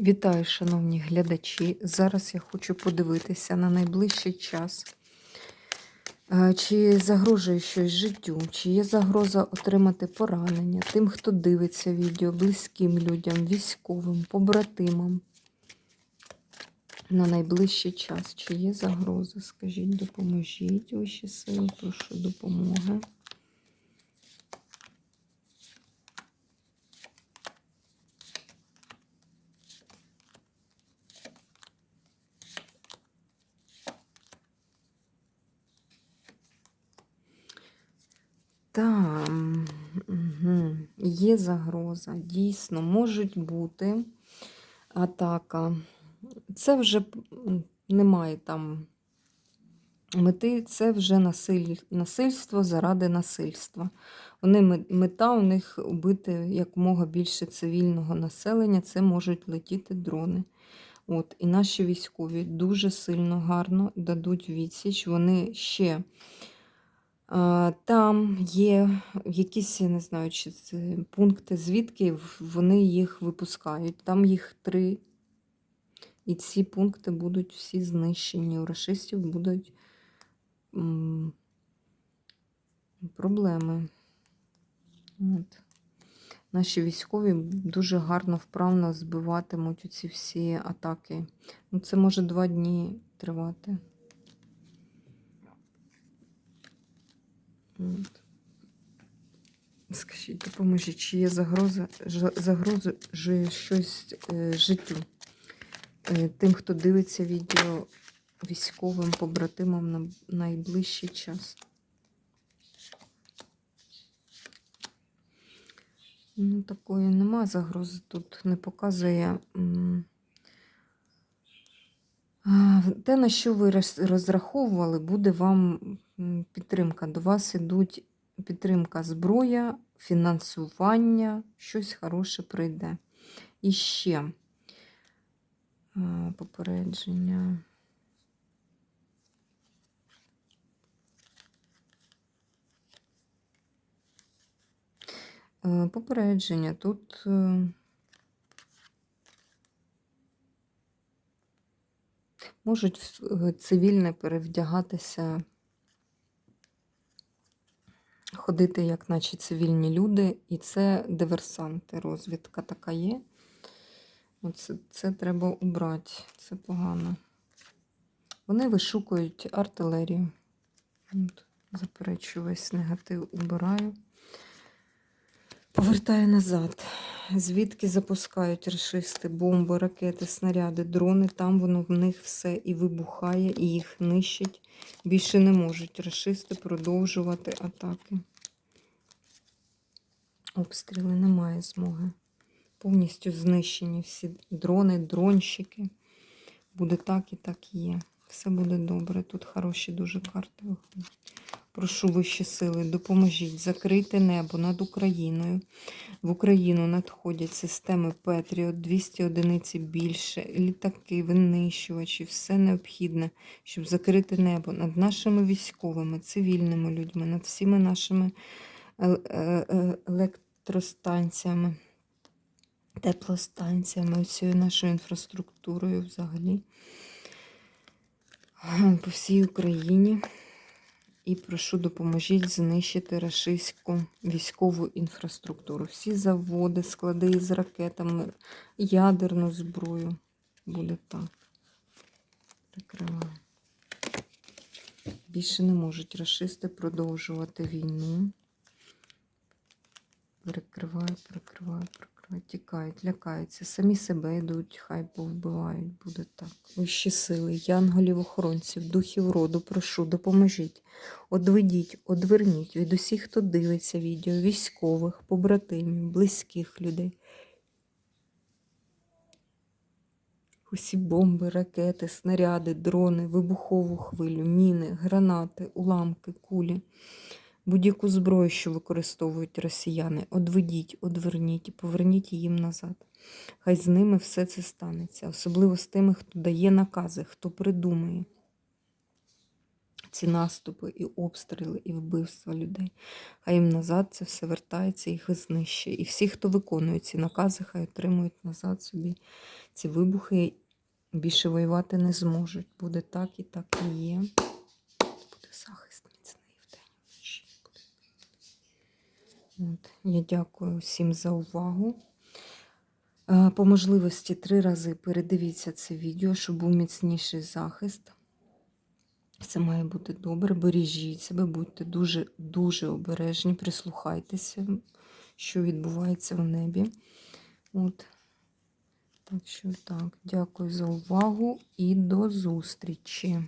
Вітаю, шановні глядачі. Зараз я хочу подивитися на найближчий час, е, чи загрожує щось життю, чи є загроза отримати поранення тим, хто дивиться відео, близьким людям, військовим, побратимам. На найближчий час, чи є загроза? Скажіть, допоможіть вищі сили, прошу допомоги. Там угу. Є загроза. Дійсно, можуть бути атака. Це вже немає там мети, це вже насиль... насильство заради насильства. Вони мета у них убити якомога більше цивільного населення, це можуть летіти дрони. От, і наші військові дуже сильно гарно дадуть відсіч. Вони ще Там є якісь, я не знаю, чи це пункти, звідки вони їх випускають. Там їх три. І ці пункти будуть всі знищені. У рашистів будуть м, проблеми. От. Наші військові дуже гарно, вправно збиватимуть ці всі атаки. Ну, це може два дні тривати. Скажіть, допоможіть, чи є загроза, загрозує щось е, життю е, тим, хто дивиться відео військовим побратимам на найближчий час? Ну, такої нема загрози тут, не показує. Те, на що ви розраховували, буде вам підтримка. До вас ідуть підтримка зброя, фінансування, щось хороше прийде. І ще попередження. Е, Попередження тут. е, Можуть е, цивільне перевдягатися, ходити, як наче цивільні люди, і це диверсанти. Розвідка така є. Оце, це треба убрати, це погано. Вони вишукують артилерію. От, заперечую весь негатив, убираю. Повертаю назад. Звідки запускають рашисти, бомби, ракети, снаряди, дрони. Там воно в них все і вибухає, і їх нищить. Більше не можуть рашисти продовжувати атаки. Обстріли немає змоги. Повністю знищені всі дрони, дронщики. Буде так і так є. Все буде добре. Тут хороші дуже карти виходять. Прошу вищі сили, допоможіть, закрийте небо над Україною. В Україну надходять системи Петріот, 200 одиниці більше, літаки, винищувачі, все необхідне, щоб закрити небо над нашими військовими, цивільними людьми, над всіми нашими ел- е- е- електростанціями, теплостанціями, всією нашою інфраструктурою взагалі по всій Україні. І прошу допоможіть знищити рашистську військову інфраструктуру. Всі заводи, склади з ракетами, ядерну зброю. Буде так. Прикриваю. Більше не можуть рашисти продовжувати війну. Перекриваю, перекриваю, перекриваю. Тікають, лякаються. Самі себе йдуть, хай повбивають. Буде так. Вищі сили, янголів, охоронців, духів роду, прошу, допоможіть. Одведіть, одверніть від усіх, хто дивиться відео, військових, побратимів, близьких людей. Усі бомби, ракети, снаряди, дрони, вибухову хвилю, міни, гранати, уламки, кулі, будь-яку зброю, що використовують росіяни, одведіть, одверніть і поверніть їм назад. Хай з ними все це станеться, особливо з тими, хто дає накази, хто придумує ці наступи, і обстріли, і вбивства людей. Хай їм назад це все вертається, їх знищує. І всі, хто виконує ці накази, хай отримують назад собі ці вибухи. Більше воювати не зможуть. Буде так і так і є. Буде захист міцний вдень і вночі. Буде. От. Я дякую всім за увагу. Е, По можливості три рази передивіться це відео, щоб був міцніший захист. Це має бути добре. Бережіть себе, будьте дуже дуже обережні, прислухайтеся, що відбувається в небі. От. Так що так, дякую за увагу і до зустрічі.